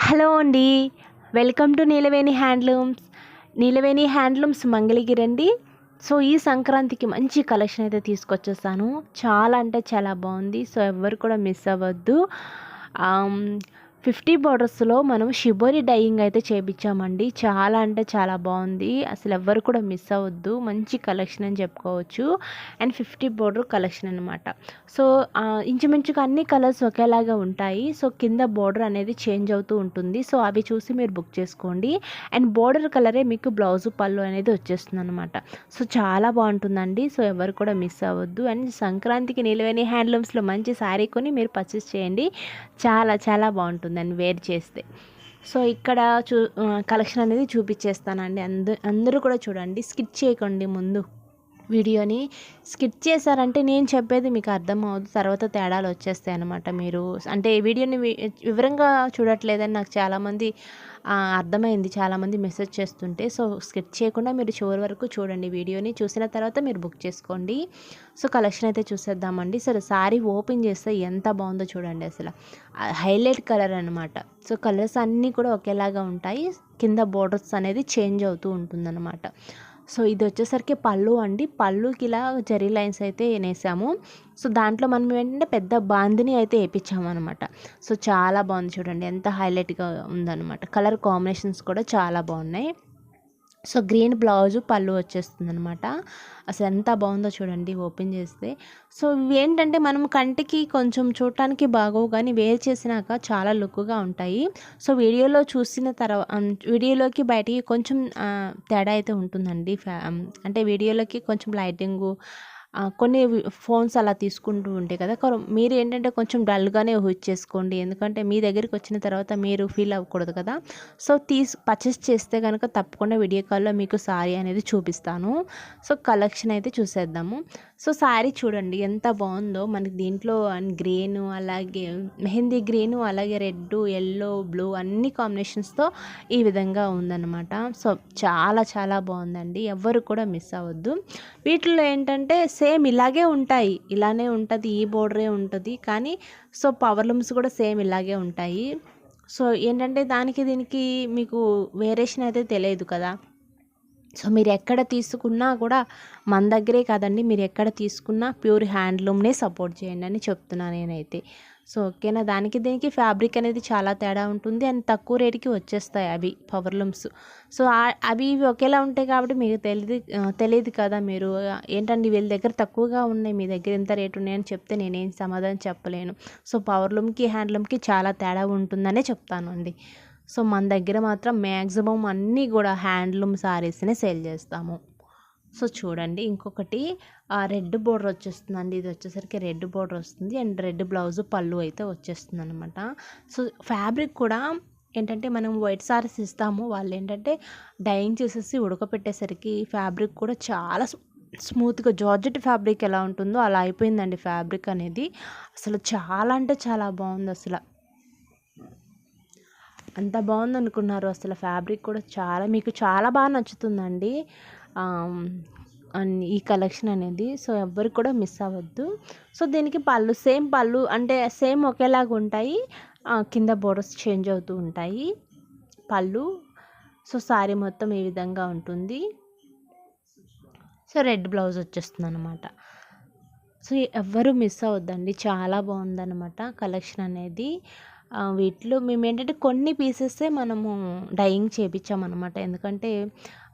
Hello అండి. Welcome to Neelaveni handlooms. Neelaveni handlooms Mangalagiri అండి so ఈ సంక్రాంతికి మంచి కలెక్షన్ అయితే తీసుకొచ్చేసాను. చాలా అంటే చాలా బాగుంది. సో ఎవరు కూడా మిస్ అవ్వద్దు. ఫిఫ్టీ బార్డర్స్లో మనం షిబోరి డైయింగ్ అయితే చేయించామండి చాలా అంటే చాలా బాగుంది. అసలు ఎవ్వరు కూడా మిస్ అవ్వద్దు. మంచి కలెక్షన్ అని చెప్పుకోవచ్చు. అండ్ ఫిఫ్టీ బార్డర్ కలెక్షన్ అనమాట సో ఇంచుమించుగా అన్ని కలర్స్ ఒకేలాగా ఉంటాయి. సో కింద బార్డర్ అనేది చేంజ్ అవుతూ ఉంటుంది. సో అవి చూసి మీరు బుక్ చేసుకోండి. అండ్ బార్డర్ కలరే మీకు బ్లౌజ్ పళ్ళు అనేది వచ్చేస్తుంది అనమాట సో చాలా బాగుంటుందండి. సో ఎవరు కూడా మిస్ అవ్వద్దు. అండ్ సంక్రాంతికి నిలవని హ్యాండ్లూమ్స్లో మంచి శారీ కొని మీరు పర్చేస్ చేయండి. చాలా చాలా బాగుంటుంది. దాన్ని వేర్ చేస్తే. సో ఇక్కడ చూ కలెక్షన్ అనేది చూపించేస్తానండి అందరూ అందరూ కూడా చూడండి. స్కిప్ చేయకండి ముందు. వీడియోని స్కిప్ చేశారంటే నేను చెప్పేది మీకు అర్థం అవుతుంది తర్వాత తేడాలు వచ్చేస్తాయి అనమాట మీరు. అంటే వీడియోని వివరంగా చూడట్లేదని నాకు చాలామంది అర్థమైంది. చాలామంది మెసేజ్ చేస్తుంటే సో స్కిప్ చేయకుండా మీరు చివరి వరకు చూడండి వీడియోని. చూసిన తర్వాత మీరు బుక్ చేసుకోండి. సో కలెక్షన్ అయితే చూసేద్దామండి. సరే సారీ ఓపెన్ చేస్తే ఎంత బాగుందో చూడండి అసలు. హైలైట్ కలర్ అనమాట సో కలర్స్ అన్నీ కూడా ఒకేలాగా ఉంటాయి. కింద బోర్డర్స్ అనేది చేంజ్ అవుతూ ఉంటుందన్నమాట. సో ఇది వచ్చేసరికి పళ్ళు అండి. పళ్ళుకి ఇలా జరీ లైన్స్ అయితే వేసాము సో దాంట్లో మనం ఏంటంటే పెద్ద బాందిని అయితే వేయించామన్నమాట సో చాలా బాగుంది చూడండి. ఎంత హైలైట్గా ఉందన్నమాట కలర్ కాంబినేషన్స్ కూడా చాలా బాగున్నాయి. సో గ్రీన్ బ్లౌజ్ పళ్ళు వచ్చేస్తుంది అనమాట అసలు ఎంత బాగుందో చూడండి ఓపెన్ చేస్తే. సో ఏంటంటే మనం కంటికి కొంచెం చూడటానికి బాగోవు కానీ వేర్ చేసినాక చాలా లుక్గా ఉంటాయి. సో వీడియోలో చూసిన తర్వాత వీడియోలోకి బయటికి కొంచెం తేడా అయితే ఉంటుందండి. అంటే వీడియోలోకి కొంచెం లైటింగు కొన్ని ఫోన్స్ అలా తీసుకుంటూ ఉంటాయి కదా మీరు ఏంటంటే కొంచెం డల్గానే యూజ్ చేసుకోండి. ఎందుకంటే మీ దగ్గరికి వచ్చిన తర్వాత మీరు ఫీల్ అవ్వకూడదు కదా. సో తీసి పర్చేస్ చేస్తే కనుక తప్పకుండా వీడియో కాల్లో మీకు సారీ అనేది చూపిస్తాను. సో కలెక్షన్ అయితే చూసేద్దాము. సో శారీ చూడండి ఎంత బాగుందో. మనకి దీంట్లో గ్రీన్ అలాగే మెహందీ గ్రీన్ అలాగే రెడ్ ఎల్లో బ్లూ అన్ని కాంబినేషన్స్తో ఈ విధంగా ఉందన్నమాట. సో చాలా చాలా బాగుందండి. ఎవ్వరు కూడా మిస్ అవ్వద్దు. వీటిలో ఏంటంటే సేమ్ ఇలాగే ఉంటాయి. ఇలానే ఉంటుంది ఈ బోర్డరే ఉంటుంది. కానీ సో పవర్ లూమ్స్ కూడా సేమ్ ఇలాగే ఉంటాయి. సో ఏంటంటే దానికి దీనికి మీకు వేరియేషన్ అయితే తెలియదు కదా. సో మీరు ఎక్కడ తీసుకున్నా కూడా మన దగ్గరే కాదండి. మీరు ఎక్కడ తీసుకున్నా ప్యూర్ హ్యాండ్లూమ్నే సపోర్ట్ చేయండి అని చెప్తున్నాను నేనైతే. సో ఓకేనా? దానికి దీనికి ఫ్యాబ్రిక్ అనేది చాలా తేడా ఉంటుంది అండ్ తక్కువ రేటుకి వచ్చేస్తాయి అవి పవర్ లూమ్స్. సో అవి ఇవి ఒకేలా ఉంటాయి కాబట్టి మీకు తెలియదు తెలియదు కదా మీరు. ఏంటండి వీళ్ళ దగ్గర తక్కువగా ఉన్నాయి మీ దగ్గర ఎంత రేటు ఉన్నాయని చెప్తే నేనేం సమాధానం చెప్పలేను. సో పవర్ లూమ్కి హ్యాండ్లూమ్కి చాలా తేడా ఉంటుందనే చెప్తాను అండి. సో మన దగ్గర మాత్రం మ్యాక్సిమం అన్నీ కూడా హ్యాండ్లూమ్ శారీస్నే సేల్ చేస్తాము. సో చూడండి ఇంకొకటి రెడ్ బోర్డర్ వచ్చేస్తుందండి. ఇది వచ్చేసరికి రెడ్ బోర్డర్ వస్తుంది. అండ్ రెడ్ బ్లౌజ్ పళ్ళు అయితే వచ్చేస్తుంది అనమాట సో ఫ్యాబ్రిక్ కూడా ఏంటంటే మనం వైట్ సారీస్ ఇస్తాము. వాళ్ళు ఏంటంటే డైయింగ్ చేసేసి ఉడకపెట్టేసరికి ఫ్యాబ్రిక్ కూడా చాలా స్మూత్గా జార్జెట్ ఫ్యాబ్రిక్ ఎలా ఉంటుందో అలా అయిపోయిందండి ఫ్యాబ్రిక్ అనేది. అసలు చాలా అంటే చాలా బాగుంది అసలు. అంత బాగుంది అనుకున్నారు అసలు ఫ్యాబ్రిక్ కూడా చాలా మీకు చాలా బాగా నచ్చుతుందండి. ఈ కలెక్షన్ అనేది సో ఎవ్వరు కూడా మిస్ అవ్వద్దు. సో దీనికి పళ్ళు సేమ్ పళ్ళు అంటే సేమ్ ఒకేలాగా ఉంటాయి. కింద బోర్డర్స్ చేంజ్ అవుతూ ఉంటాయి. పళ్ళు సో సారీ మొత్తం ఈ విధంగా ఉంటుంది. సో రెడ్ బ్లౌజ్ వచ్చేస్తుంది అనమాట సో ఎవ్వరూ మిస్ అవ్వద్దండి. చాలా బాగుందన్నమాట కలెక్షన్ అనేది. వీటిలో మేము ఏంటంటే కొన్ని పీసెస్సే మనము డైయింగ్ చేయించామన్నమాట ఎందుకంటే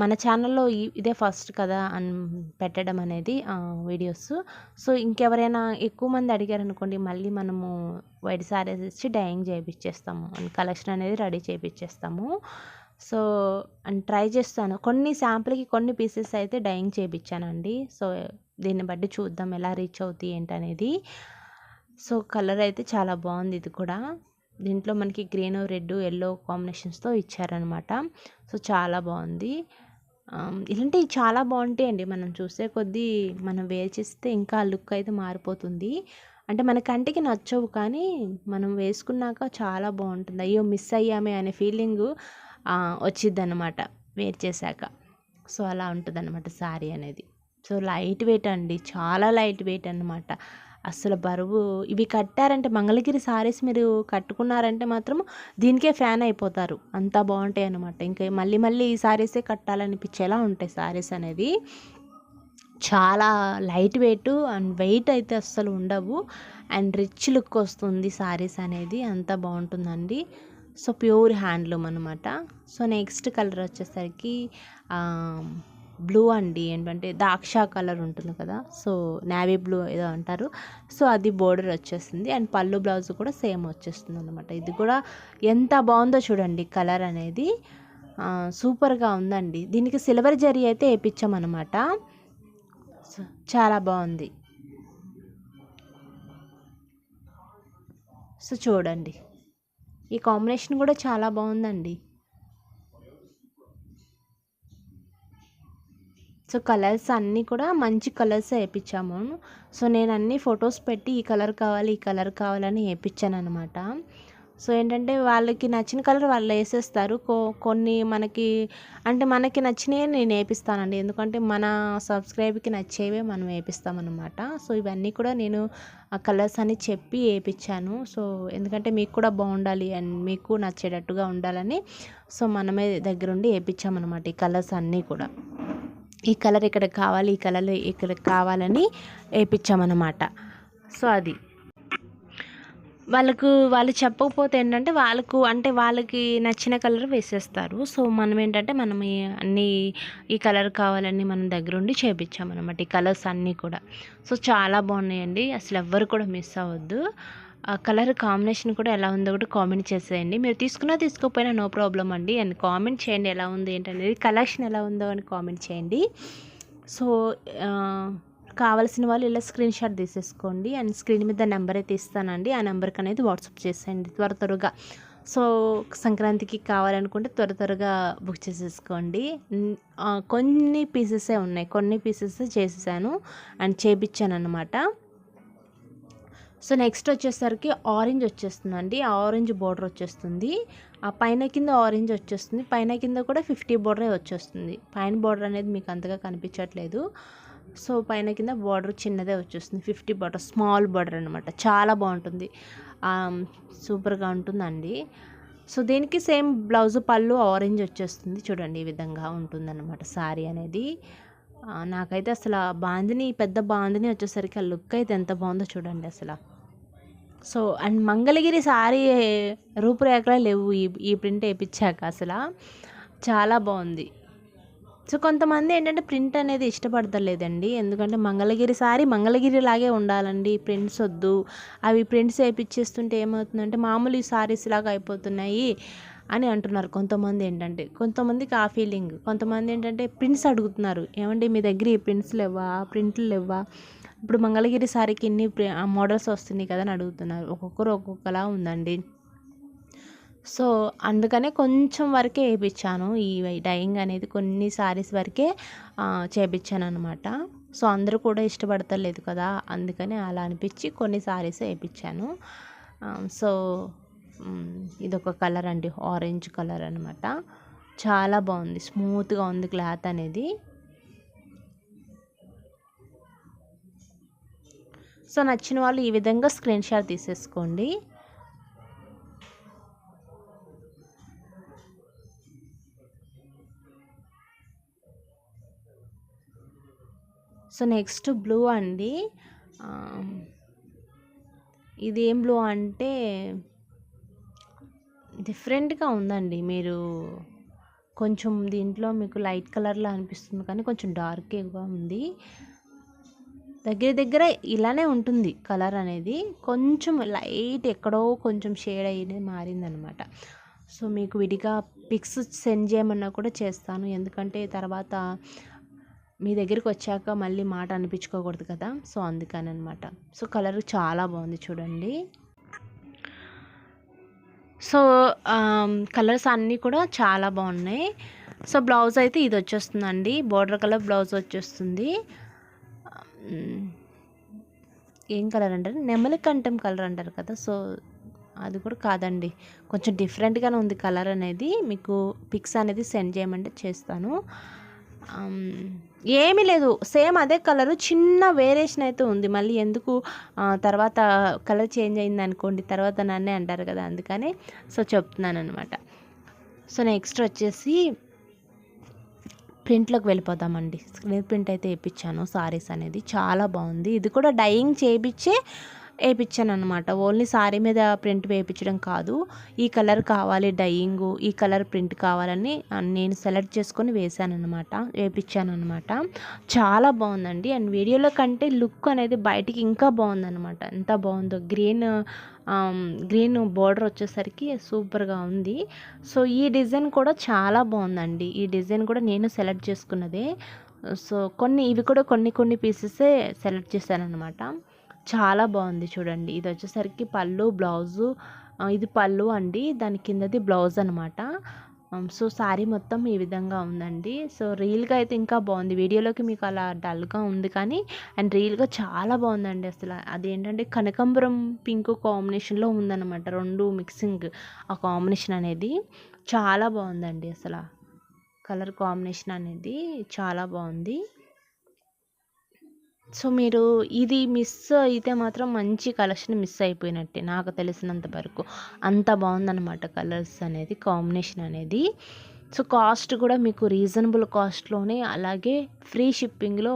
మన ఛానల్లో ఇదే ఫస్ట్ కదా అని పెట్టడం అనేది వీడియోస్. సో ఇంకెవరైనా ఎక్కువ మంది అడిగారు అనుకోండి మళ్ళీ మనము వైట్ సారీస్ ఇచ్చి డైయింగ్ చేయించేస్తాము కలెక్షన్ అనేది రెడీ చేయించేస్తాము సో అండ్ ట్రై చేస్తాను. కొన్ని శాంపుల్కి కొన్ని పీసెస్ అయితే డైయింగ్ చేయించానండి సో దీన్ని బట్టి చూద్దాం ఎలా రీచ్ అవుతాయి ఏంటనేది. సో కలర్ అయితే చాలా బాగుంది ఇది కూడా. దీంట్లో మనకి గ్రీన్ రెడ్ ఎల్లో కాంబినేషన్స్తో ఇచ్చారనమాట. సో చాలా బాగుంది. ఇలాంటివి చాలా బాగుంటాయండి. మనం చూసే కొద్దీ మనం వేర్ చేస్తే ఇంకా లుక్ అయితే మారిపోతుంది. అంటే మన కంటికి నచ్చవు కానీ మనం వేసుకున్నాక చాలా బాగుంటుంది. అయ్యో మిస్ అయ్యామే అనే ఫీలింగ్ వచ్చిద్ది అనమాట వేర్ చేశాక సో అలా ఉంటుంది అనమాట శారీ అనేది. సో లైట్ వెయిట్ అండి. చాలా లైట్ వెయిట్ అనమాట అసలు బరువు. ఇవి కట్టారంటే మంగళగిరి సారీస్ మీరు కట్టుకున్నారంటే మాత్రం దీనికే ఫ్యాన్ అయిపోతారు. అంత బాగుంటాయి అనమాట ఇంకా మళ్ళీ మళ్ళీ ఈ సారీసే కట్టాలనిపించేలా ఉంటాయి సారీస్ అనేది చాలా లైట్ వెయిట్ అండ్ వెయిట్ అయితే అస్సలు ఉండవు. అండ్ రిచ్ లుక్ వస్తుంది సారీస్ అనేది. అంత బాగుంటుందండి. సో ప్యూర్ హ్యాండ్లూమ్ అనమాట సో నెక్స్ట్ కలర్ వచ్చేసరికి బ్లూ అండి ఏంటంటే దాక్ష కలర్ ఉంటుంది కదా సో నావీ బ్లూ ఏదో అంటారు. సో అది బోర్డర్ వచ్చేస్తుంది. అండ్ పళ్ళు బ్లౌజ్ కూడా సేమ్ వచ్చేస్తుంది అనమాట ఇది కూడా ఎంత బాగుందో చూడండి కలర్ అనేది. సూపర్గా ఉందండి. దీనికి సిల్వర్ జరీ అయితే వేయించామన్నమాట చాలా బాగుంది. సో చూడండి. ఈ కాంబినేషన్ కూడా చాలా బాగుందండి. సో కలర్స్ అన్నీ కూడా మంచి కలర్స్ వేయించాము సో నేను అన్ని ఫొటోస్ పెట్టి ఈ కలర్ కావాలి ఈ కలర్ కావాలని వేయించాను అనమాట సో ఏంటంటే వాళ్ళకి నచ్చిన కలర్ వాళ్ళు వేసేస్తారు కో కొన్ని మనకి అంటే మనకి నచ్చినవి నేను వేపిస్తానండి ఎందుకంటే మన సబ్స్క్రైబ్కి నచ్చేవే మనం వేపిస్తామన్నమాట సో ఇవన్నీ కూడా నేను ఆ కలర్స్ అని చెప్పి వేయించాను సో ఎందుకంటే మీకు కూడా బాగుండాలి అండ్ మీకు నచ్చేటట్టుగా ఉండాలని సో మనమే దగ్గరుండి వేయించామన్నమాట ఈ కలర్స్ అన్నీ కూడా. ఈ కలర్ ఇక్కడ కావాలి ఈ కలర్ ఇక్కడ కావాలని వేయించామన్నమాట సో అది. వాళ్ళకు వాళ్ళు చెప్పకపోతే ఏంటంటే వాళ్ళకు అంటే వాళ్ళకి నచ్చిన కలర్ వేసేస్తారు. సో మనం ఏంటంటే మనం అన్నీ ఈ కలర్ కావాలని మనం దగ్గరుండి చేపించామన్నమాట ఈ కలర్స్ అన్నీ కూడా. సో చాలా బాగున్నాయండి. అసలు ఎవ్వరు కూడా మిస్ అవ్వద్దు. ఆ కలర్ కాంబినేషన్ కూడా ఎలా ఉందో కూడా కామెంట్ చేసేయండి. మీరు తీసుకున్నా తీసుకోకపోయినా నో ప్రాబ్లం అండి. అండ్ కామెంట్ చేయండి ఎలా ఉంది ఏంటనేది. కలెక్షన్ ఎలా ఉందో అని కామెంట్ చేయండి. సో కావాల్సిన వాళ్ళు ఇలా స్క్రీన్ షాట్ తీసేసుకోండి. అండ్ స్క్రీన్ మీద నెంబర్ అయితే ఇస్తానండి ఆ నెంబర్కి అనేది వాట్సాప్ చేసేయండి త్వర త్వరగా. సో సంక్రాంతికి కావాలనుకుంటే త్వర త్వరగా బుక్ చేసేసుకోండి. కొన్ని పీసెసే ఉన్నాయి. కొన్ని పీసెస్ చేసేసాను. అండ్ చేపించాను అనమాట సో నెక్స్ట్ వచ్చేసరికి ఆరెంజ్ వచ్చేస్తుందండి. ఆరెంజ్ బోర్డర్ వచ్చేస్తుంది. ఆ పైన కింద ఆరెంజ్ వచ్చేస్తుంది. పైన కింద కూడా ఫిఫ్టీ బోర్డరే వచ్చేస్తుంది. పైన బోర్డర్ అనేది మీకు అంతగా కనిపించట్లేదు. సో పైన కింద బార్డర్ చిన్నదే వచ్చేస్తుంది. ఫిఫ్టీ బార్డర్ స్మాల్ బార్డర్ అనమాట చాలా బాగుంటుంది. సూపర్గా ఉంటుందండి. సో దీనికి సేమ్ బ్లౌజ్ పళ్ళు ఆరెంజ్ వచ్చేస్తుంది. చూడండి ఈ విధంగా ఉంటుందన్నమాట శారీ అనేది. నాకైతే అసలు బాందిని పెద్ద బాందిని వచ్చేసరికి ఆ లుక్ అయితే ఎంత బాగుందో చూడండి అసలు. సో అండ్ మంగళగిరి సారీ రూపురేఖలే లేవు ఈ ఈ ప్రింట్ వేయించాక అసలు. చాలా బాగుంది. సో కొంతమంది ఏంటంటే ప్రింట్ అనేది ఇష్టపడతలేదండి. ఎందుకంటే మంగళగిరి సారీ మంగళగిరి లాగే ఉండాలండి. ప్రింట్స్ వద్దు. అవి ప్రింట్స్ వేయించేస్తుంటే ఏమవుతుందంటే మామూలు సారీస్ లాగా అయిపోతున్నాయి అని అంటున్నారు కొంతమంది ఏంటంటే. కొంతమందికి ఆ ఫీలింగ్. కొంతమంది ఏంటంటే ప్రింట్స్ అడుగుతున్నారు. ఏమండి మీ దగ్గర ఈ ప్రింట్స్ లేవా? ప్రింట్లు లేవా? ఇప్పుడు మంగళగిరి సారీకి ఇన్ని మోడల్స్ వస్తున్నాయి కదా అని అడుగుతున్నారు. ఒక్కొక్కరు ఒక్కొక్కలా ఉందండి. సో అందుకనే కొంచెం వరకే వేయించాను. ఈ డైయింగ్ అనేది కొన్ని సారీస్ వరకే చేయించాను అనమాట సో అందరూ కూడా ఇష్టపడతలేదు కదా అందుకని అలా అనిపించి కొన్ని సారీస్ వేయించాను. సో ఇదొక కలర్ అండి ఆరెంజ్ కలర్ అనమాట చాలా బాగుంది స్మూత్గా ఉంది క్లాత్ అనేది. సో నచ్చిన వాళ్ళు ఈ విధంగా స్క్రీన్ షాట్ తీసేసుకోండి. సో నెక్స్ట్ బ్లూ అండి. ఇది ఏం బ్లూ అంటే డిఫరెంట్గా ఉందండి. మీరు కొంచెం దీంట్లో మీకు లైట్ కలర్లో అనిపిస్తుంది కానీ కొంచెం డార్క్గా ఉంది. దగ్గర దగ్గర ఇలానే ఉంటుంది కలర్ అనేది. కొంచెం లైట్ ఎక్కడో కొంచెం షేడ్ అయ్యి మారిందనమాట. సో మీకు విడిగా పిక్స్ సెండ్ చేయమన్నా కూడా చేస్తాను. ఎందుకంటే తర్వాత మీ దగ్గరికి వచ్చాక మళ్ళీ మాట అనిపించుకోకూడదు కదా. సో అందుకని అనమాట సో కలర్ చాలా బాగుంది చూడండి. సో కలర్స్ అన్నీ కూడా చాలా బాగున్నాయి. సో బ్లౌజ్ అయితే ఇది వచ్చేస్తుందండి. బోర్డర్ కలర్ బ్లౌజ్ వచ్చేస్తుంది. ఏం కలర్ అంటారు? నెమలి కంఠం కలర్ అంటారు కదా సో అది కూడా కాదండి. కొంచెం డిఫరెంట్గానే ఉంది కలర్ అనేది. మీకు పిక్స్ అనేది సెండ్ చేయమంటే చేస్తాను. ఏమీ లేదు. సేమ్ అదే కలరు చిన్న వేరియేషన్ అయితే ఉంది. మళ్ళీ ఎందుకు తర్వాత కలర్ చేంజ్ అయింది అనుకోండి తర్వాత నన్నే అంటారు కదా అందుకని సో చెప్తున్నాను అనమాట సో నెక్స్ట్ వచ్చేసి ప్రింట్లోకి వెళ్ళిపోదామండి. స్క్రీన్ ప్రింట్ అయితే వేయించాను సారీస్ అనేది. చాలా బాగుంది. ఇది కూడా డైయింగ్ చేయించే వేయించాను అనమాట ఓన్లీ సారీ మీద ప్రింట్ వేయించడం కాదు. ఈ కలర్ కావాలి డయింగ్ ఈ కలర్ ప్రింట్ కావాలని నేను సెలెక్ట్ చేసుకొని వేసాను అనమాట వేయించాను అనమాట చాలా బాగుందండి. అండ్ వీడియోలో కంటే లుక్ అనేది బయటికి ఇంకా బాగుందనమాట ఎంత బాగుందో. గ్రీన్ గ్రీన్ బార్డర్ వచ్చేసరికి సూపర్గా ఉంది. సో ఈ డిజైన్ కూడా చాలా బాగుందండి. ఈ డిజైన్ కూడా నేను సెలెక్ట్ చేసుకున్నదే. సో కొన్ని ఇవి కూడా కొన్ని కొన్ని పీసెసే సెలెక్ట్ చేశాను అనమాట చాలా బాగుంది చూడండి. ఇది వచ్చేసరికి పళ్ళు బ్లౌజు ఇది పళ్ళు అండి. దాని కిందది బ్లౌజ్ అనమాట సో శారీ మొత్తం ఈ విధంగా ఉందండి. సో రీల్గా అయితే ఇంకా బాగుంది. వీడియోలోకి మీకు అలా డల్గా ఉంది కానీ అండ్ రియల్గా చాలా బాగుందండి అసలు. అదేంటంటే కనకాంబరం పింక్ కాంబినేషన్లో ఉందన్నమాట. రెండు మిక్సింగ్ ఆ కాంబినేషన్ అనేది. చాలా బాగుందండి అసలు. కలర్ కాంబినేషన్ అనేది చాలా బాగుంది. సో మీరు ఇది మిస్ అయితే మాత్రం మంచి కలెక్షన్ మిస్ అయిపోయినట్టే నాకు తెలిసినంత వరకు. అంత బాగుందన్నమాట కలర్స్ అనేది కాంబినేషన్ అనేది. సో కాస్ట్ కూడా మీకు రీజనబుల్ కాస్ట్లోనే అలాగే ఫ్రీ షిప్పింగ్లో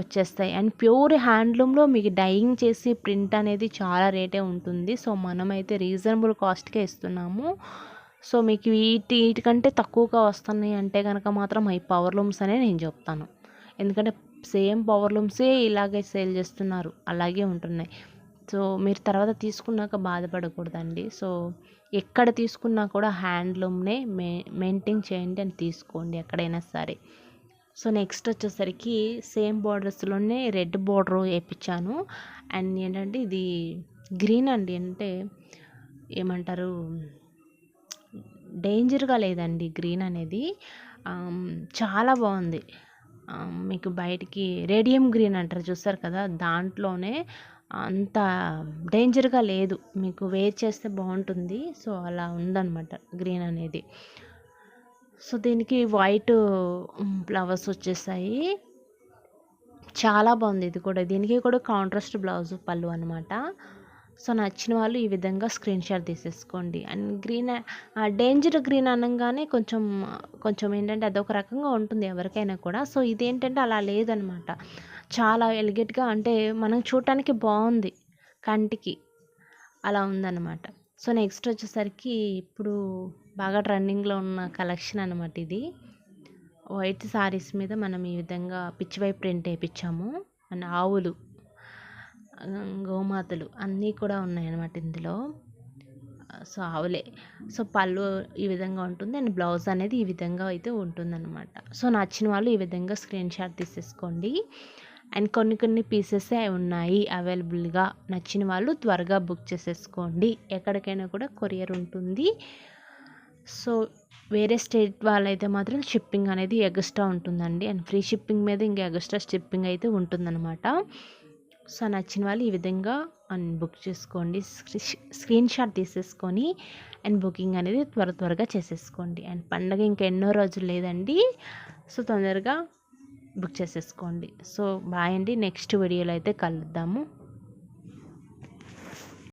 వచ్చేస్తాయి. అండ్ ప్యూర్ హ్యాండ్లూమ్లో మీకు డైయింగ్ చేసి ప్రింట్ అనేది చాలా రేటే ఉంటుంది. సో మనమైతే రీజనబుల్ కాస్ట్కే ఇస్తున్నాము. సో మీకు వీటి వీటికంటే తక్కువగా వస్తున్నాయి అంటే కనుక మాత్రం ఈ పవర్ లూమ్స్ అనే నేను చెప్తాను. ఎందుకంటే సేమ్ పవర్ లూమ్సే ఇలాగే సేల్ చేస్తున్నారు. అలాగే ఉంటున్నాయి. సో మీరు తర్వాత తీసుకున్నాక బాధపడకూడదండి. సో ఎక్కడ తీసుకున్నా కూడా హ్యాండ్లూమ్నే మే మెయింటైన్ చేయండి అని తీసుకోండి ఎక్కడైనా సరే. సో నెక్స్ట్ వచ్చేసరికి సేమ్ బార్డర్స్లోనే రెడ్ బార్డర్ వేయించాను అండ్ ఏంటంటే ఇది గ్రీన్ అండి. అంటే ఏమంటారు? డేంజర్గా లేదండి గ్రీన్ అనేది. చాలా బాగుంది. మీకు బయటికి రేడియం గ్రీన్ అంటారు చూస్తారు కదా దాంట్లోనే అంత డేంజర్గా లేదు. మీకు వేర్ చేస్తే బాగుంటుంది. సో అలా ఉందన్నమాట గ్రీన్ అనేది. సో దీనికి వైట్ ఫ్లవర్స్ వచ్చేసాయి. చాలా బాగుంది ఇది కూడా. దీనికి కూడా కాంట్రాస్ట్ బ్లౌజ్ పళ్ళు అనమాట సో నచ్చిన వాళ్ళు ఈ విధంగా స్క్రీన్ షాట్ తీసేసుకోండి. అండ్ గ్రీన్ డేంజర్ గ్రీన్ అనగానే కొంచెం కొంచెం ఏంటంటే అదొక రకంగా ఉంటుంది ఎవరికైనా కూడా. సో ఇదేంటంటే అలా లేదనమాట. చాలా ఎలిగేట్గా అంటే మనం చూడటానికి బాగుంది కంటికి అలా ఉందన్నమాట సో నెక్స్ట్ వచ్చేసరికి ఇప్పుడు బాగా ట్రెండింగ్లో ఉన్న కలెక్షన్ అనమాట ఇది. వైట్ సారీస్ మీద మనం ఈ విధంగా పిచ్చివై ప్రింట్ వేయించాము. అండ్ ఆవులు. గోమాతలు అన్నీ కూడా ఉన్నాయన్నమాట ఇందులో. సో ఆవులే. సో పళ్ళు ఈ విధంగా ఉంటుంది. అండ్ బ్లౌజ్ అనేది ఈ విధంగా అయితే ఉంటుందన్నమాట. సో నచ్చిన వాళ్ళు ఈ విధంగా స్క్రీన్ షాట్ తీసేసుకోండి. అండ్ కొన్ని కొన్ని పీసెసే ఉన్నాయి అవైలబుల్గా. నచ్చిన వాళ్ళు త్వరగా బుక్ చేసేసుకోండి. ఎక్కడికైనా కూడా కొరియర్ ఉంటుంది. సో వేరే స్టేట్ వాళ్ళైతే మాత్రం షిప్పింగ్ అనేది ఎగస్ట్రా ఉంటుందండి. అండ్ ఫ్రీ షిప్పింగ్ మీద ఇంకా ఎగస్ట్రా షిప్పింగ్ అయితే ఉంటుందన్నమాట. సో నచ్చిన వాళ్ళు ఈ విధంగా అండ్ బుక్ చేసుకోండి. స్క్రీ- స్క్రీన్ షాట్ తీసేసుకొని అండ్ బుకింగ్ అనేది త్వర త్వరగా చేసేసుకోండి. అండ్ పండగ ఇంకా ఎన్నో రోజులు లేదండి. సో తొందరగా బుక్ చేసేసుకోండి. సో బాయ్ అండి. నెక్స్ట్ వీడియోలో అయితే కలుద్దాము.